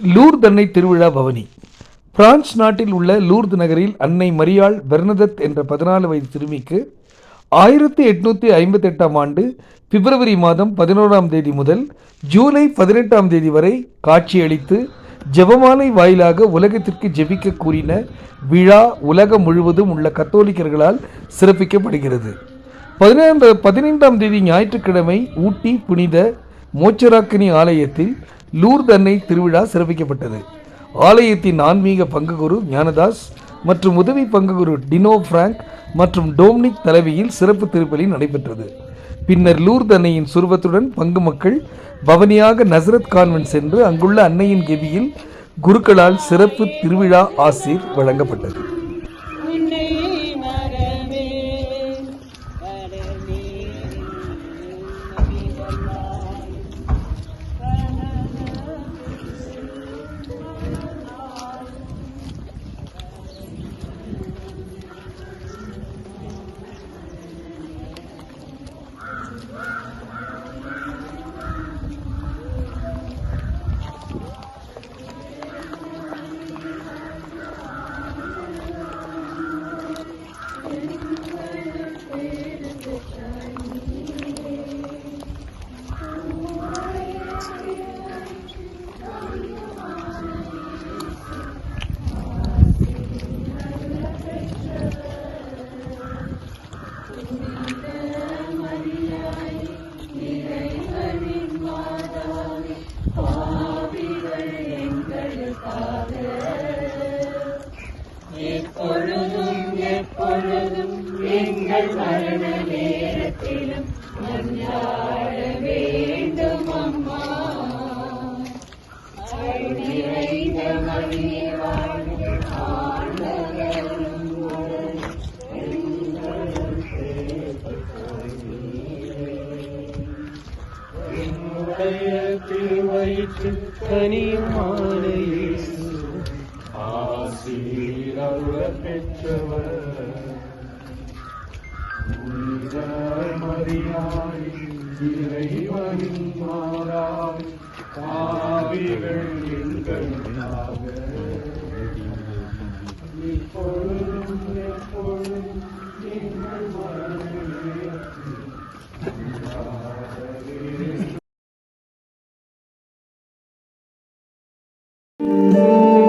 லூர்தன்னை திருவிழா பவனி. பிரான்ஸ் நாட்டில் உள்ள லூர்து நகரில் அன்னை மரியாள் பெர்னதத் என்ற பதினாலு வயது சிறுமிக்கு ஆயிரத்தி எட்நூற்றி ஐம்பத்தெட்டாம் ஆண்டு பிப்ரவரி மாதம் பதினோராம் தேதி முதல் ஜூலை பதினெட்டாம் தேதி வரை காட்சியளித்து ஜெபமாலை வாயிலாக உலகத்திற்கு ஜெபிக்க கூறின விழா உலகம் முழுவதும் உள்ள கத்தோலிக்கர்களால் சிறப்பிக்கப்படுகிறது. பதினைந்து பதினைந்தாம் தேதி ஞாயிற்றுக்கிழமை ஊட்டி புனித மோச்சராக்கினி ஆலயத்தில் லூர்தன்னை திருவிழா சிறப்பிக்கப்பட்டது. ஆலயத்தின் ஆன்மீக பங்குகுரு ஞானதாஸ் மற்றும் உதவி பங்குகுரு டினோ பிராங்க் மற்றும் டோம்னிக் தலைமையில் சிறப்பு திருப்பலி நடைபெற்றது. பின்னர் லூர்தன்னையின் சுருவத்துடன் பங்கு மக்கள் பவனியாக நசரத் கான்வென்ட் சென்று அங்குள்ள அன்னையின் கெவியில் குருக்களால் சிறப்பு திருவிழா ஆசிர் வழங்கப்பட்டது. எப்பொழுதும் எப்பொழுதும் எங்கள் மரண நேரத்திலும் மன்றாட கையத்தில் வைத்து கனியமான இயேசு ஆசீரருள பெற்றவர். புனித மரியாதை இறைவனின் மாறாய் எங்கள் Música